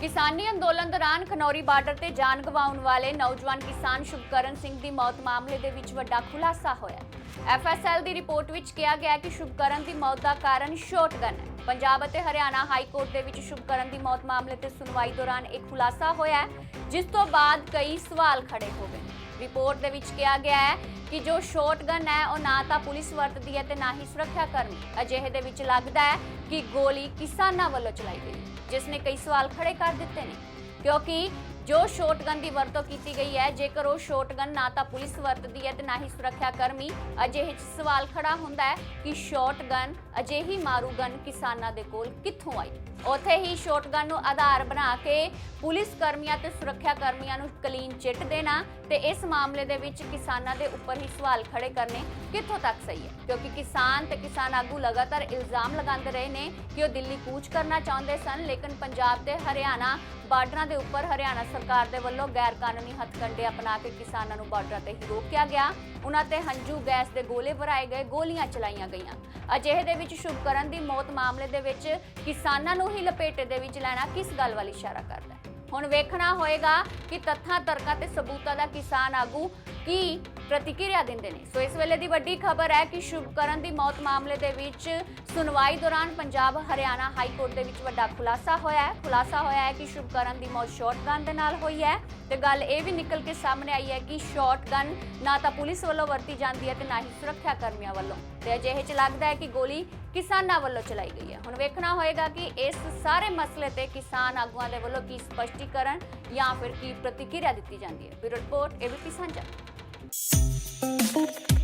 ਕਿਸਾਨੀ ਅੰਦੋਲਨ ਦੌਰਾਨ ਖਨੌਰੀ ਬਾਰਡਰ ਤੇ ਜਾਨ ਗਵਾਉਣ ਵਾਲੇ ਨੌਜਵਾਨ ਕਿਸਾਨ ਸ਼ੁਭਕਰਨ ਸਿੰਘ ਦੀ ਮੌਤ ਮਾਮਲੇ ਦੇ ਵਿੱਚ ਵੱਡਾ ਖੁਲਾਸਾ ਹੋਇਆ। ਐਫਐਸਐਲ ਦੀ ਰਿਪੋਰਟ ਵਿੱਚ ਕਿਹਾ ਗਿਆ ਕਿ ਸ਼ੁਭਕਰਨ ਦੀ ਮੌਤ ਦਾ ਕਾਰਨ ਸ਼ਾਟਗਨ ਹੈ। ਪੰਜਾਬ ਅਤੇ ਹਰਿਆਣਾ ਹਾਈ ਕੋਰਟ ਦੇ ਵਿੱਚ ਸ਼ੁਭਕਰਨ ਦੀ ਮੌਤ ਮਾਮਲੇ ਤੇ ਸੁਣਵਾਈ ਦੌਰਾਨ ਇੱਕ ਖੁਲਾਸਾ ਹੋਇਆ ਜਿਸ ਤੋਂ ਬਾਅਦ ਕਈ ਸਵਾਲ ਖੜੇ ਹੋ ਗਏ। ਰਿਪੋਰਟ ਦੇ ਵਿੱਚ ਕਿਹਾ ਗਿਆ ਹੈ ਕਿ ਜੋ ਸ਼ਾਟਗਨ ਹੈ, ਉਹ ਨਾ ਤਾਂ ਪੁਲਿਸ ਵਰਤਦੀ ਹੈ ਤੇ ਨਾ ਹੀ ਸੁਰੱਖਿਆ ਕਰਮੀ। ਅਜਿਹੇ ਦੇ ਵਿੱਚ ਲੱਗਦਾ ਹੈ ਕਿ ਗੋਲੀ ਕਿਸਾਨਾਂ ਵੱਲੋਂ ਚਲਾਈ ਗਈ, ਜਿਸ ਨੇ ਕਈ ਸਵਾਲ ਖੜੇ ਕਰ ਦਿੱਤੇ ਨੇ। ਕਿਉਂਕਿ ਜੋ ਸ਼ਾਟਗਨ ਦੀ ਵਰਤੋਂ ਕੀਤੀ ਗਈ ਹੈ, ਜੇਕਰ ਉਹ ਸ਼ਾਟਗਨ ਨਾ ਤਾਂ ਪੁਲਿਸ ਵਰਤਦੀ ਹੈ ਤੇ ਨਾ ਹੀ ਸੁਰੱਖਿਆ ਕਰਮੀ ਅਜਿਹੇ 'ਚ ਸਵਾਲ ਖੜਾ ਹੁੰਦਾ ਹੈ ਕਿ ਸ਼ਾਟਗਨ, ਅਜਿਹੀ ਮਾਰੂ ਗਨ ਕਿਸਾਨਾਂ ਦੇ ਕੋਲ ਕਿੱਥੋਂ ਆਈ? ਉੱਥੇ ਹੀ ਸ਼ਾਟਗਨ ਨੂੰ ਆਧਾਰ ਬਣਾ ਕੇ ਪੁਲਿਸ ਕਰਮੀਆਂ ਤੇ ਸੁਰੱਖਿਆ ਕਰਮੀਆਂ ਨੂੰ ਕਲੀਨ ਚਿੱਟ ਦੇਣਾ ਤੇ ਇਸ ਮਾਮਲੇ ਦੇ ਵਿੱਚ ਕਿਸਾਨਾਂ ਦੇ ਉੱਪਰ ਹੀ ਸਵਾਲ ਖੜੇ ਕਰਨੇ ਕਿੱਥੋਂ ਤੱਕ ਸਹੀ ਹੈ? ਕਿਉਂਕਿ ਕਿਸਾਨ ਤੇ ਕਿਸਾਨ ਆਗੂ ਲਗਾਤਾਰ ਇਲਜ਼ਾਮ ਲਗਾਉਂਦੇ ਰਹੇ ਨੇ ਕਿ ਉਹ ਦਿੱਲੀ ਕੂਚ ਕਰਨਾ ਚਾਹੁੰਦੇ ਸਨ, ਲੇਕਿਨ ਪੰਜਾਬ ਤੇ ਹਰਿਆਣਾ ਬਾਰਡਰਾਂ ਦੇ ਉੱਪਰ ਹਰਿਆਣਾ ਸਰਕਾਰ ਦੇ ਵੱਲੋਂ ਗੈਰ ਕਾਨੂੰਨੀ ਹੱਥਕੰਡੇ ਅਪਣਾ ਕੇ ਕਿਸਾਨਾਂ ਨੂੰ ਬਾਰਡਰਾਂ ਤੇ ਹੀ ਰੋਕਿਆ ਗਿਆ। ਉਹਨਾਂ ਤੇ ਹੰਝੂ ਗੈਸ ਦੇ ਗੋਲੇ ਭਰਾਏ ਗਏ, ਗੋਲੀਆਂ ਚਲਾਈਆਂ ਗਈਆਂ। ਅਜਿਹੇ ਦੇ ਵਿੱਚ ਸ਼ੁਭਕਰਨ ਦੀ ਮੌਤ ਮਾਮਲੇ ਦੇ ਵਿੱਚ ਕਿਸਾਨਾਂ ਨੂੰ ਹੀ ਲਪੇਟੇ ਦੇ ਵਿੱਚ ਲੈਣਾ ਕਿਸ ਗੱਲ ਵੱਲ ਇਸ਼ਾਰਾ ਕਰਦਾ ਹੈ? ਹੁਣ ਵੇਖਣਾ ਹੋਏਗਾ ਕਿ ਤੱਥਾਂ, ਤਰਕਾਂ ਤੇ ਸਬੂਤਾਂ ਦਾ ਕਿਸਾਨ ਆਗੂ ਕੀ ਪ੍ਰਤੀਕਿਰਿਆ ਦਿੰਦੇ ਨੇ। ਸੋ ਇਸ ਵੇਲੇ ਦੀ ਵੱਡੀ ਖਬਰ ਹੈ ਕਿ ਸ਼ੁਭਕਰਨ ਦੀ ਮੌਤ ਮਾਮਲੇ ਦੇ ਵਿੱਚ ਸੁਣਵਾਈ ਦੌਰਾਨ ਪੰਜਾਬ ਹਰਿਆਣਾ ਹਾਈ ਕੋਰਟ ਦੇ ਵਿੱਚ ਵੱਡਾ ਖੁਲਾਸਾ ਹੋਇਆ ਹੈ। ਖੁਲਾਸਾ ਹੋਇਆ ਹੈ ਕਿ ਸ਼ੁਭਕਰਨ ਦੀ ਮੌਤ ਸ਼ਾਟਗਨ ਦੇ ਨਾਲ ਹੋਈ ਹੈ ਤੇ ਗੱਲ ਇਹ ਵੀ ਨਿਕਲ ਕੇ ਸਾਹਮਣੇ ਆਈ ਹੈ ਕਿ ਸ਼ਾਟਗਨ ਨਾ ਤਾਂ ਪੁਲਿਸ ਵੱਲੋਂ ਵਰਤੀ ਜਾਂਦੀ ਹੈ ਤੇ ਨਾ ਹੀ ਸੁਰੱਖਿਆ ਕਰਮੀਆਂ ਵੱਲੋਂ। ਤੇ ਅਜਿਹੇ ਚ ਲੱਗਦਾ ਹੈ ਕਿ ਗੋਲੀ ਕਿਸਾਨਾਂ ਵੱਲੋਂ ਚਲਾਈ ਗਈ ਹੈ। ਹੁਣ ਵੇਖਣਾ ਹੋਏਗਾ ਕਿ ਇਸ ਸਾਰੇ ਮਸਲੇ ਤੇ ਕਿਸਾਨ ਆਗੂਆਂ ਦੇ ਵੱਲੋਂ ਕੀ ਸਪਸ਼ਟੀਕਰਨ ਜਾਂ ਫਿਰ ਕੀ ਪ੍ਰਤੀਕਿਰਿਆ ਦਿੱਤੀ ਜਾਂਦੀ ਹੈ। Bureau report ABP Sanjha Thank you.